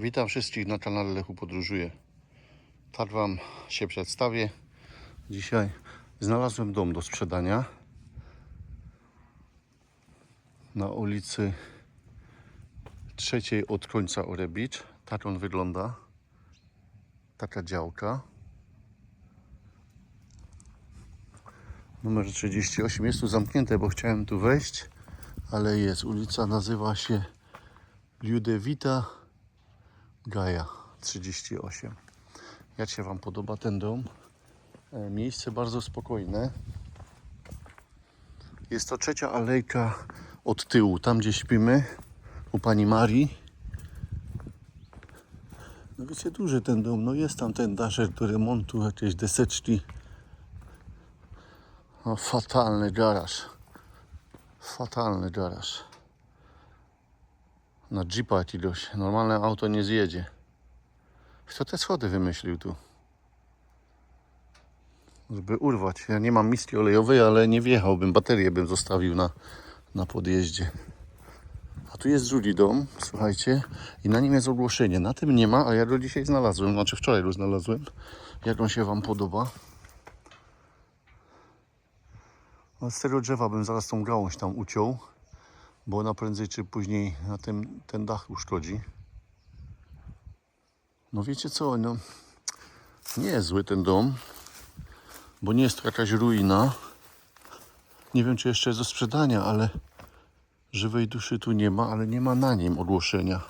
Witam wszystkich na kanale Lechu Podróżuje. Tak Wam się przedstawię. Dzisiaj znalazłem dom do sprzedania na ulicy trzeciej od końca Orebicz. Tak on wygląda. Taka działka. Numer 38. Jest tu zamknięte, bo chciałem tu wejść, ale jest. Ulica nazywa się Ludewita Gaja 38. Jak się Wam podoba ten dom? E, Miejsce bardzo spokojne. Jest to trzecia alejka od tyłu, tam gdzie śpimy, u pani Marii. No wiecie, duży ten dom, no jest tam ten daszek do remontu, jakieś deseczki. No fatalny garaż. Fatalny garaż. Na jeepa jakiegoś. Normalne auto nie zjedzie. Kto te schody wymyślił tu? Żeby urwać. Ja nie mam miski olejowej, ale nie wjechałbym. Baterię bym zostawił na, na podjeździe. A tu jest drugi dom, słuchajcie, i na nim jest ogłoszenie. Na tym nie ma, a ja go dzisiaj znalazłem, znaczy wczoraj go znalazłem. Jak on się Wam podoba? No z tego drzewa bym zaraz tą gałąź tam uciął, bo ona prędzej czy później na tym, ten dach uszkodzi. No wiecie co, no nie jest zły ten dom, bo nie jest to jakaś ruina. Nie wiem, czy jeszcze jest do sprzedania, ale żywej duszy tu nie ma, ale nie ma na nim ogłoszenia.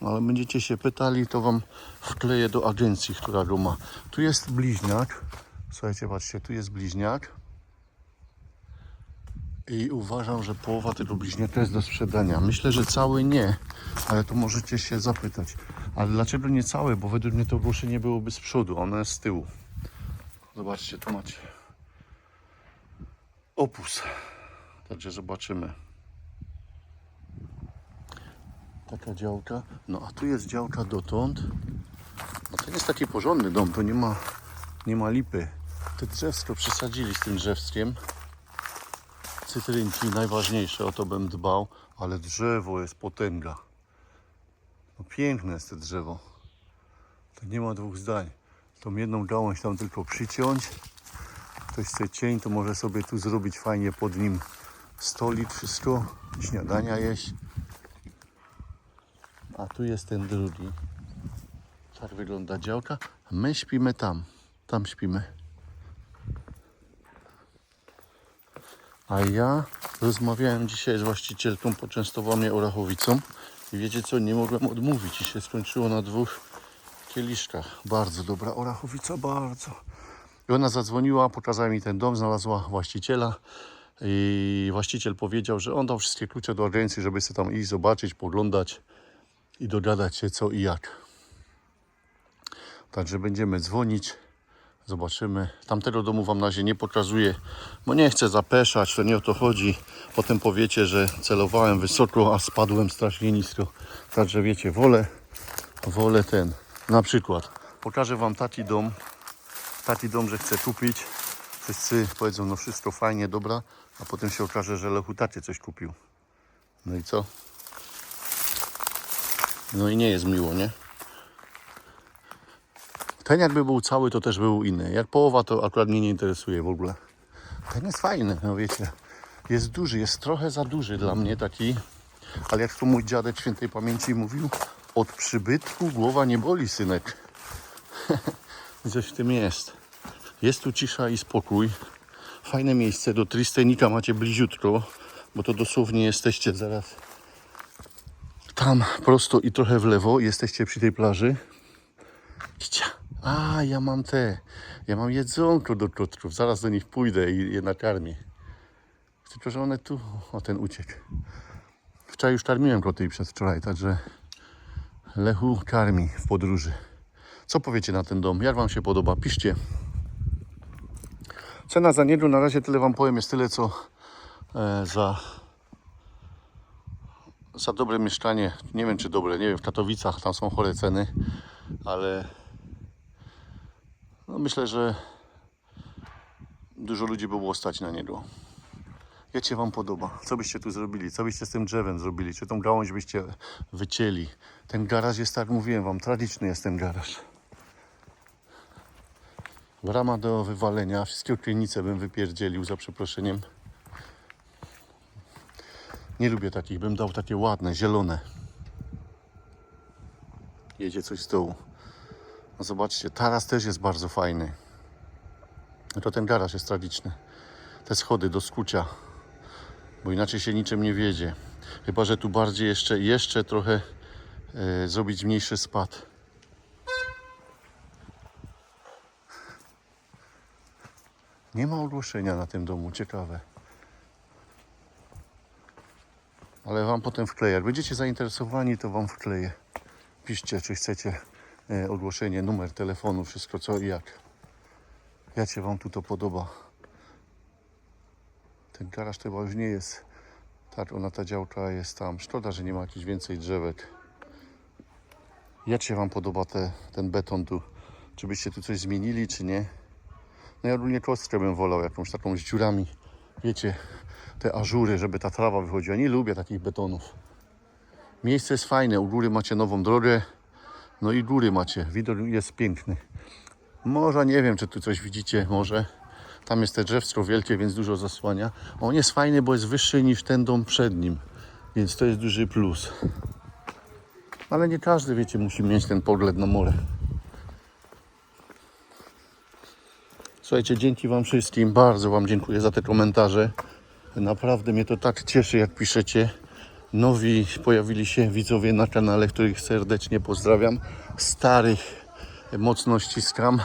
Ale będziecie się pytali, to wam wkleję do agencji, która go ma. Tu jest bliźniak. Słuchajcie, patrzcie, tu jest bliźniak. I uważam, że połowa tego bliźniaka jest do sprzedania. Myślę, że cały nie, ale to możecie się zapytać. Ale dlaczego nie cały? Bo według mnie to ogłoszenie byłoby z przodu, jest z tyłu. Zobaczcie, tu macie opus. Także zobaczymy. Taka działka. No a tu jest działka dotąd. No to jest taki porządny dom, to nie ma, nie ma lipy. Te drzewsko przesadzili z tym drzewskiem. Cytrynki najważniejsze, o to bym dbał, ale drzewo jest potęga. No piękne jest to drzewo. To nie ma dwóch zdań. Tą jedną gałąź tam tylko przyciąć. Ktoś chce cień, to może sobie tu zrobić fajnie pod nim stolik, wszystko, śniadania jeść. A tu jest ten drugi. Tak wygląda działka. My śpimy tam. Tam śpimy. A ja rozmawiałem dzisiaj z właścicielką, poczęstowała mnie orachowicą i wiecie co, nie mogłem odmówić i się skończyło na dwóch kieliszkach. Bardzo dobra orachowica, bardzo. I ona zadzwoniła, pokazała mi ten dom, znalazła właściciela i właściciel powiedział, że on dał wszystkie klucze do agencji, żeby sobie tam iść, zobaczyć, poglądać i dogadać się co i jak. Także będziemy dzwonić. Zobaczymy. Tamtego domu Wam na razie nie pokazuję, bo nie chcę zapeszać, to nie o to chodzi. Potem powiecie, że celowałem wysoko, a spadłem strasznie nisko. Także wiecie, wolę, wolę ten. Na przykład pokażę Wam taki dom, taki dom, że chcę kupić. Wszyscy powiedzą, no wszystko fajnie, dobra, a potem się okaże, że Lechu tacie coś kupił. No i co? No i nie jest miło, nie? Ten jakby był cały, to też był inny. Jak połowa, to akurat mnie nie interesuje w ogóle. Ten jest fajny, no wiecie. Jest duży, jest trochę za duży dla mnie taki. Ale jak to mój dziadek świętej pamięci mówił, od przybytku głowa nie boli, synek. Coś w tym jest. Jest tu cisza i spokój. Fajne miejsce. Do Tristenika macie bliziutko, bo to dosłownie jesteście zaraz tam prosto i trochę w lewo. Jesteście przy tej plaży. A, ja mam te. Ja mam jedzonko do kotków. Zaraz do nich pójdę i je nakarmię. Tylko, że one tu. O, ten uciekł. Wczoraj już karmiłem koty i przedwczoraj, także Lechu karmi w podróży. Co powiecie na ten dom? Jak Wam się podoba? Piszcie. Cena za niego na razie tyle Wam powiem, jest tyle co e, za za dobre mieszkanie. Nie wiem czy dobre, nie wiem, w Katowicach tam są chore ceny, ale no myślę, że dużo ludzi by było stać na niego. Jak się Wam podoba? Co byście tu zrobili? Co byście z tym drzewem zrobili? Czy tą gałąź byście wycięli? Ten garaż jest, tak mówiłem Wam, tragiczny jest ten garaż. Brama do wywalenia. Wszystkie okiennice bym wypierdzielił, za przeproszeniem. Nie lubię takich, bym dał takie ładne, zielone. Jedzie coś z tyłu. Zobaczcie, taras też jest bardzo fajny. To ten garaż jest tragiczny. Te schody do skucia, bo inaczej się niczym nie wiedzie. Chyba, że tu bardziej jeszcze, jeszcze trochę e, zrobić mniejszy spad. Nie ma ogłoszenia na tym domu, ciekawe. Ale wam potem wkleję. Jak będziecie zainteresowani, to wam wkleję. Piszcie, czy chcecie ogłoszenie, numer telefonu, wszystko co i jak. Jak się wam tu to podoba? Ten garaż chyba już nie jest. Tak, ona ta działka jest tam. Szkoda, że nie ma jakichś więcej drzewek. Jak się wam podoba te, ten beton tu? Czy byście tu coś zmienili, czy nie? No ja ogólnie kostkę bym wolał, jakąś taką z dziurami. Wiecie, te ażury, żeby ta trawa wychodziła. Nie lubię takich betonów. Miejsce jest fajne. U góry macie nową drogę. No i góry macie. Widok jest piękny. Może nie wiem, czy tu coś widzicie. Może. Tam jest te drzewstwo wielkie, więc dużo zasłania. On jest fajny, bo jest wyższy niż ten dom przed nim. Więc to jest duży plus. Ale nie każdy, wiecie, musi mieć ten pogląd na morze. Słuchajcie, dzięki Wam wszystkim. Bardzo Wam dziękuję za te komentarze. Naprawdę mnie to tak cieszy, jak piszecie. Nowi pojawili się widzowie na kanale, których serdecznie pozdrawiam. Starych mocno ściskam.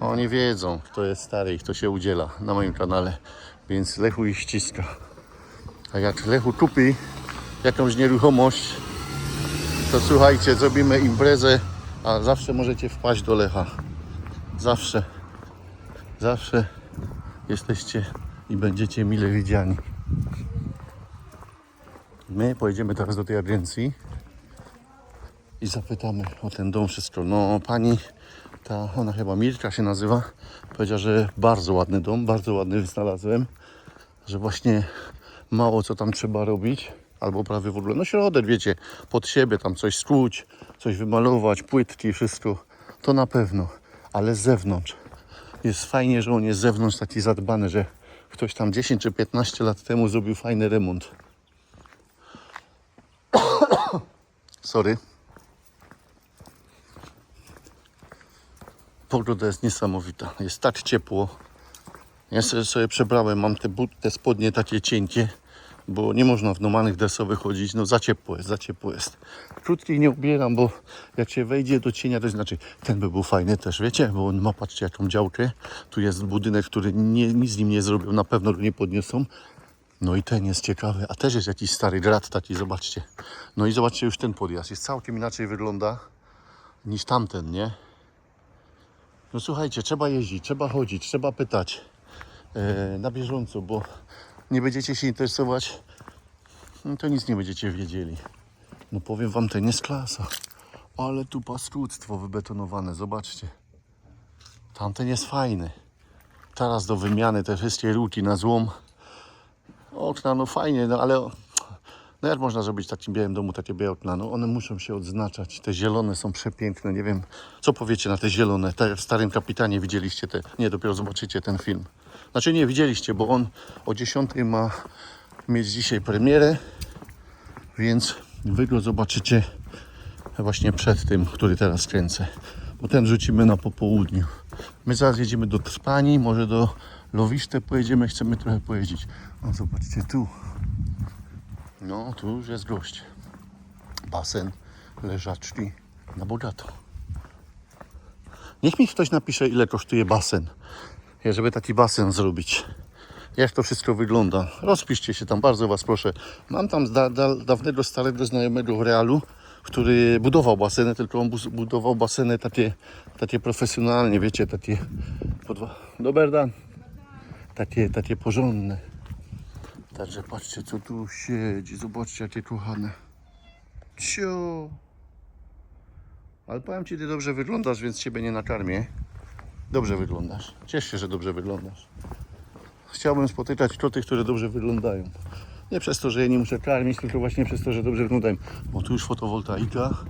Oni wiedzą, kto jest stary i kto się udziela na moim kanale. Więc Lechu ich ściska. A jak Lechu kupi jakąś nieruchomość, to słuchajcie, zrobimy imprezę, a zawsze możecie wpaść do Lecha. Zawsze. Zawsze jesteście i będziecie mile widziani. My pojedziemy teraz do tej agencji i zapytamy o ten dom wszystko. No pani, ta, ona chyba Mirka się nazywa, powiedziała, że bardzo ładny dom, bardzo ładny znalazłem, że właśnie mało co tam trzeba robić, albo prawie w ogóle, no środek wiecie, pod siebie tam coś skłuć, coś wymalować, płytki, wszystko, to na pewno, ale z zewnątrz. Jest fajnie, że on jest z zewnątrz taki zadbany, że ktoś tam 10 czy 15 lat temu zrobił fajny remont. Sorry. Pogoda jest niesamowita. Jest tak ciepło. Ja sobie, sobie przebrałem, mam te, but, te spodnie takie cienkie, bo nie można w normalnych dresowych chodzić. No za ciepło jest, za ciepło jest. Krótkich nie ubieram, bo jak się wejdzie do cienia, to znaczy ten by był fajny też, wiecie, bo on ma, patrzcie jaką działkę. Tu jest budynek, który nie, nic z nim nie zrobił, na pewno go nie podniosą. No i ten jest ciekawy, a też jest jakiś stary grat taki, zobaczcie. No i zobaczcie już ten podjazd, jest całkiem inaczej wygląda niż tamten, nie? No słuchajcie, trzeba jeździć, trzeba chodzić, trzeba pytać e, na bieżąco, bo nie będziecie się interesować, no to nic nie będziecie wiedzieli. No powiem wam, ten jest klasa. Ale tu paskudztwo wybetonowane, zobaczcie. Tamten jest fajny. Teraz do wymiany te wszystkie ruki na złom. Okna, no fajnie, no ale no jak można zrobić w takim białym domu takie białe okna? No one muszą się odznaczać. Te zielone są przepiękne. Nie wiem, co powiecie na te zielone. Te w Starym Kapitanie widzieliście te. Nie, dopiero zobaczycie ten film. Znaczy nie widzieliście, bo on o 10 ma mieć dzisiaj premierę, więc wy go zobaczycie właśnie przed tym, który teraz kręcę. Bo ten rzucimy na popołudniu. My zaraz jedziemy do Trpani, może do Lowiszte pojedziemy, chcemy trochę pojeździć. O, zobaczcie tu. No, tu już jest gość. Basen, leżaczki na bogato. Niech mi ktoś napisze, ile kosztuje basen. Ja, żeby taki basen zrobić. Jak to wszystko wygląda. Rozpiszcie się tam, bardzo Was proszę. Mam tam da, da, dawnego, starego znajomego w Realu, który budował baseny, tylko on budował baseny takie, takie profesjonalnie, wiecie, takie... Podwa... Dober dan. Takie, takie porządne. Także patrzcie, co tu siedzi. Zobaczcie, jakie kochane. Cio. Ale powiem Ci, Ty dobrze wyglądasz, więc Ciebie nie nakarmię. Dobrze wyglądasz. Ciesz się, że dobrze wyglądasz. chciałbym spotykać koty, które dobrze wyglądają. Nie przez to, że je nie muszę karmić, tylko właśnie przez to, że dobrze wyglądają. O, tu już fotowoltaika.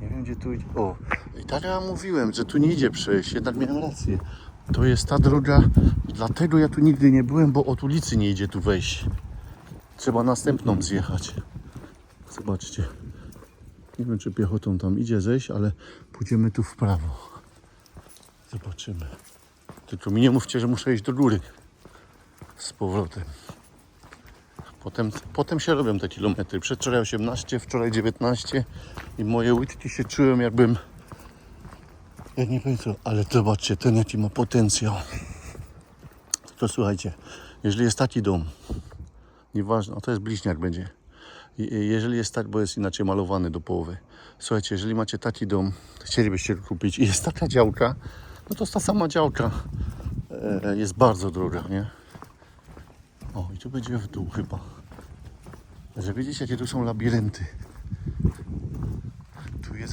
Nie wiem, gdzie tu idzie. O, i tak ja mówiłem, że tu nie idzie przejść, jednak miałem rację. To jest ta droga, dlatego ja tu nigdy nie byłem, bo od ulicy nie idzie tu wejść. Trzeba następną zjechać. Zobaczcie. Nie wiem, czy piechotą tam idzie zejść, ale pójdziemy tu w prawo. Zobaczymy. Tylko mi nie mówcie, że muszę iść do góry. Z powrotem. Potem, potem się robią te kilometry. Przedwczoraj 18, wczoraj 19 i moje łydki się czułem jakbym... Ja nie wiem ale zobaczcie, ten jaki ma potencjał. To słuchajcie, jeżeli jest taki dom, nieważne, a to jest bliźniak będzie. Je- Jeżeli jest tak, bo jest inaczej malowany do połowy. Słuchajcie, jeżeli macie taki dom, chcielibyście go kupić i jest taka działka, no to ta sama działka e, jest bardzo droga, nie? O, i tu będzie w dół chyba. Że widzicie, jakie tu są labirynty.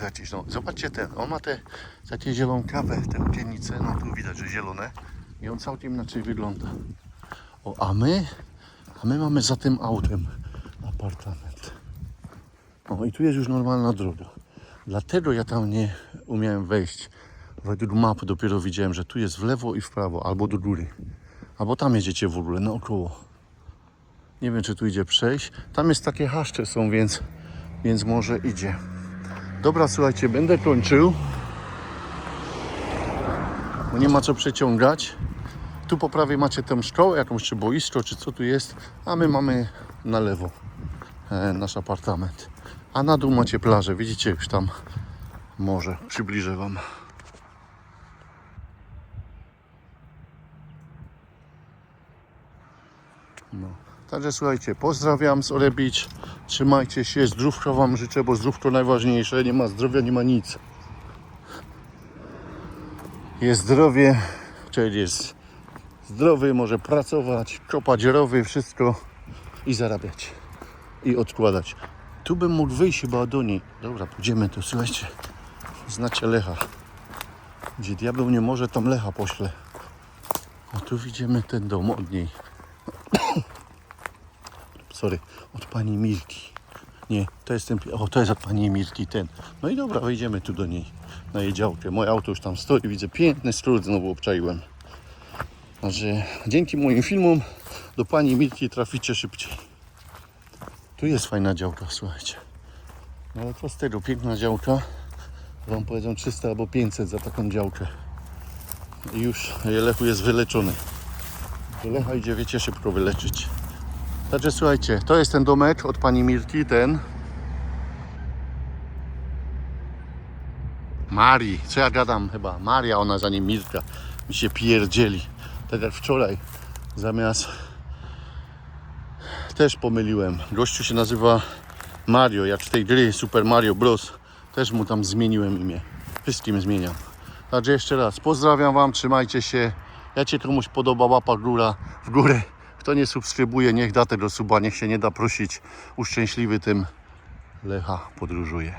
Jakiś, no zobaczcie ten, on ma te takie zielonkawe, te okiennice, no tu widać, że zielone i on całkiem inaczej wygląda. O, a my, a my mamy za tym autem apartament. O, i tu jest już normalna droga. Dlatego ja tam nie umiałem wejść. Według map dopiero widziałem, że tu jest w lewo i w prawo, albo do góry. Albo tam jedziecie w ogóle, naokoło. Nie wiem, czy tu idzie przejść. Tam jest takie haszcze są, więc, więc może idzie. Dobra, słuchajcie, będę kończył. Bo nie ma co przeciągać. Tu po prawej macie tę szkołę, jakąś czy boisko, czy co tu jest. A my mamy na lewo e, nasz apartament. A na dół macie plażę. Widzicie już tam morze. Przybliżę Wam. No. Także słuchajcie, pozdrawiam z Ole Beach. Trzymajcie się, zdrówka Wam życzę, bo zdrówko najważniejsze. Nie ma zdrowia, nie ma nic. Jest zdrowie, czyli jest zdrowy, może pracować, kopać rowy, wszystko i zarabiać. I odkładać. Tu bym mógł wyjść chyba do niej. Dobra, pójdziemy tu, słuchajcie. Znacie Lecha. Gdzie diabeł nie może, tam Lecha pośle. O, tu widzimy ten dom od niej. Sorry, od pani Milki. Nie, to jest ten. O, to jest od pani Milki ten. No i dobra, wejdziemy tu do niej. Na jej działkę. Moje auto już tam stoi, widzę piękny skrót, znowu obczaiłem. Także dzięki moim filmom do pani Milki traficie szybciej. Tu jest fajna działka, słuchajcie. No ale co z tego, piękna działka. Wam powiedzą 300 albo 500 za taką działkę. I już Lechu jest wyleczony. Do Lecha idzie, wiecie, szybko wyleczyć. Także słuchajcie, to jest ten domek od pani Mirki, ten. Marii, co ja gadam chyba? Maria, ona za nim Mirka. Mi się pierdzieli. Tak jak wczoraj, zamiast... Też pomyliłem. Gościu się nazywa Mario, jak z tej gry Super Mario Bros. Też mu tam zmieniłem imię. Wszystkim zmieniam. Także jeszcze raz, pozdrawiam Wam, trzymajcie się. Jak się komuś podoba, łapa góra w górę. Kto nie subskrybuje, niech da tego suba, niech się nie da prosić. Uszczęśliwy tym Lecha podróżuje.